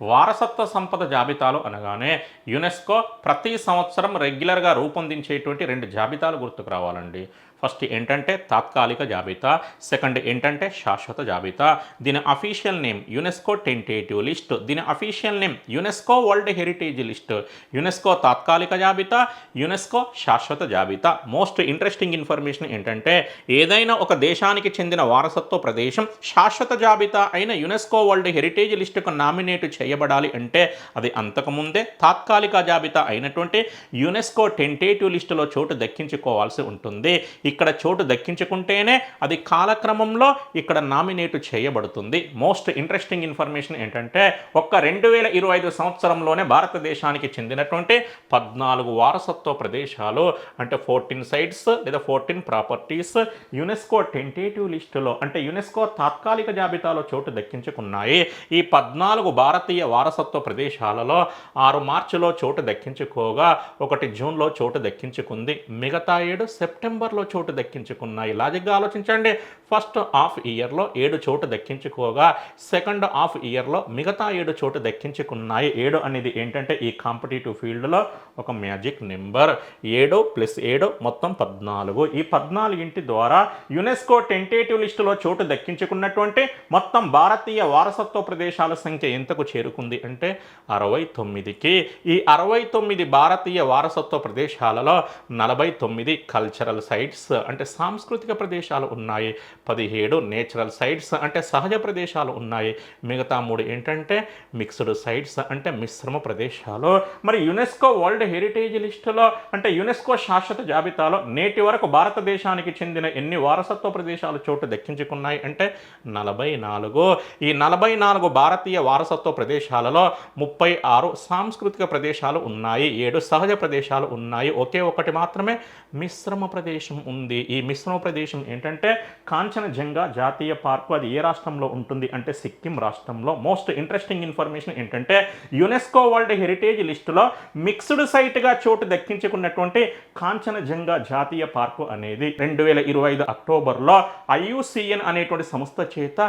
వారసత్వ సంపద జాబితాలు అనగానే యునెస్కో ప్రతి సంవత్సరం రెగ్యులర్గా రూపొందించేటువంటి రెండు జాబితాలు గుర్తుకు రావాలండి. ఫస్ట్ ఏంటంటే తాత్కాలిక జాబితా సెకండ్ ఏంటంటే శాశ్వత జాబితా. దీని official name UNESCO tentative list. దీని official name UNESCO world heritage list. UNESCO తాత్కాలిక జాబితా యునెస్కో శాశ్వత జాబితా. మోస్ట్ ఇంట్రెస్టింగ్ ఇన్ఫర్మేషన్ ఏంటంటే ఏదైనా ఒక దేశానికి చెందిన వారసత్వ ప్రదేశం శాశ్వత జాబితా అయిన యునెస్కో వరల్డ్ హెరిటేజ్ లిస్టుకు నామినేట్ చేయబడాలి అంటే అది అంతకుముందే తాత్కాలిక జాబితా అయినటువంటి యునెస్కో టెంటేటివ్ లిస్టులో చోటు దక్కించుకోవాల్సి ఉంటుంది. ఇక్కడ చోటు దక్కించుకుంటేనే అది కాలక్రమంలో ఇక్కడ నామినేట్ చేయబడుతుంది. మోస్ట్ ఇంట్రెస్టింగ్ ఇన్ఫర్మేషన్ ఏంటంటే ఒక్క రెండు వేల ఇరవై ఐదు సంవత్సరంలోనే భారతదేశానికి చెందినటువంటి పద్నాలుగు వారసత్వ ప్రదేశాలు అంటే ఫోర్టీన్ సైట్స్ లేదా ఫోర్టీన్ ప్రాపర్టీస్ యునెస్కో టెంటేటివ్ లిస్టులో అంటే యునెస్కో తాత్కాలిక జాబితాలో చోటు దక్కించుకున్నాయి. ఈ పద్నాలుగు భారతీయ వారసత్వ ప్రదేశాలలో ఆరు మార్చిలో చోటు దక్కించుకోగా ఒకటి జూన్లో చోటు దక్కించుకుంది. మిగతా ఏడు సెప్టెంబర్లో చోటు దక్కించుకున్నాయి. లాజిక్గా ఆలోచించండి. ఫస్ట్ హాఫ్ ఇయర్లో ఏడు చోటు దక్కించుకోగా సెకండ్ హాఫ్ ఇయర్లో మిగతా ఏడు చోటు దక్కించుకున్నాయి. ఏడు అనేది ఏంటంటే ఈ కాంపిటేటివ్ ఫీల్డ్లో ఒక మ్యాజిక్ నెంబర్. ఏడు ప్లస్ ఏడు మొత్తం పద్నాలుగు. ఈ పద్నాలుగింటి ద్వారా యునెస్కో టెంటేటివ్ లిస్టులో చోటు దక్కించుకున్నటువంటి మొత్తం భారతీయ వారసత్వ ప్రదేశాల సంఖ్య ఎంతకు చేరుకుంది అంటే అరవై తొమ్మిదికి. ఈ అరవై తొమ్మిది భారతీయ వారసత్వ ప్రదేశాలలో నలభై తొమ్మిది కల్చరల్ సైట్స్ అంటే సాంస్కృతిక ప్రదేశాలు ఉన్నాయి. పదిహేడు నేచురల్ సైట్స్ అంటే సహజ ప్రదేశాలు ఉన్నాయి. మిగతా మూడు ఏంటంటే మిక్స్డ్ సైట్స్ అంటే మిశ్రమ ప్రదేశాలు. మరి యునెస్కో వరల్డ్ హెరిటేజ్ లిస్టులో అంటే యునెస్కో శాశ్వత జాబితాలో నేటి వరకు భారతదేశానికి చెందిన ఎన్ని వారసత్వ ప్రదేశాలు చోటు దక్కించుకున్నాయి అంటే నలభై నాలుగు. ఈ నలభై నాలుగు భారతీయ వారసత్వ ప్రదేశాలలో ముప్పై ఆరు సాంస్కృతిక ప్రదేశాలు ఉన్నాయి. ఏడు సహజ ప్రదేశాలు ఉన్నాయి. ఒకే ఒకటి మాత్రమే మిశ్రమ ప్రదేశం ఉంది. ఈ మిశ్రమ ప్రదేశం ఏంటంటే కాంచనజంగా జాతీయ పార్కు అది ఏ రాష్ట్రంలో ఉంటుంది అంటే సిక్కిం రాష్ట్రంలో. మోస్ట్ ఇంట్రెస్టింగ్ ఇన్ఫర్మేషన్ ఏంటంటే యునెస్కో వరల్డ్ హెరిటేజ్ లిస్టులో మిక్స్డ్ సైట్గా చోటు దక్కించుకున్నటువంటి కాంచనజంగా జాతీయ పార్కు అనేది రెండు వేల ఇరవై ఐదు అక్టోబర్లో ఐయుసిఎన్ అనేటువంటి సంస్థ చేత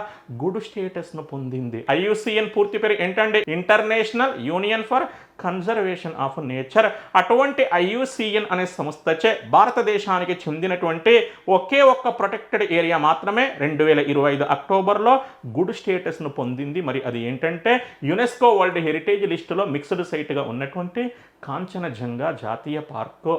గుడ్ స్టేటస్ను పొందింది. ఐయుసిఎన్ పూర్తి పేరు ఏంటంటే international union for conservation of nature అటువంటి ఐయుసిఎన్ అనే సంస్థచే భారతదేశానికి చెందినటువంటి ఒకే ఒక్క ప్రొటెక్టెడ్ ఏరియా మాత్రమే రెండు వేల ఇరవై ఐదు అక్టోబర్లో గుడ్ స్టేటస్ను పొందింది. మరి అది ఏంటంటే యునెస్కో వరల్డ్ హెరిటేజ్ లిస్టులో మిక్స్డ్ సైట్గా ఉన్నటువంటి కాంచనజంగా జాతీయ పార్కు.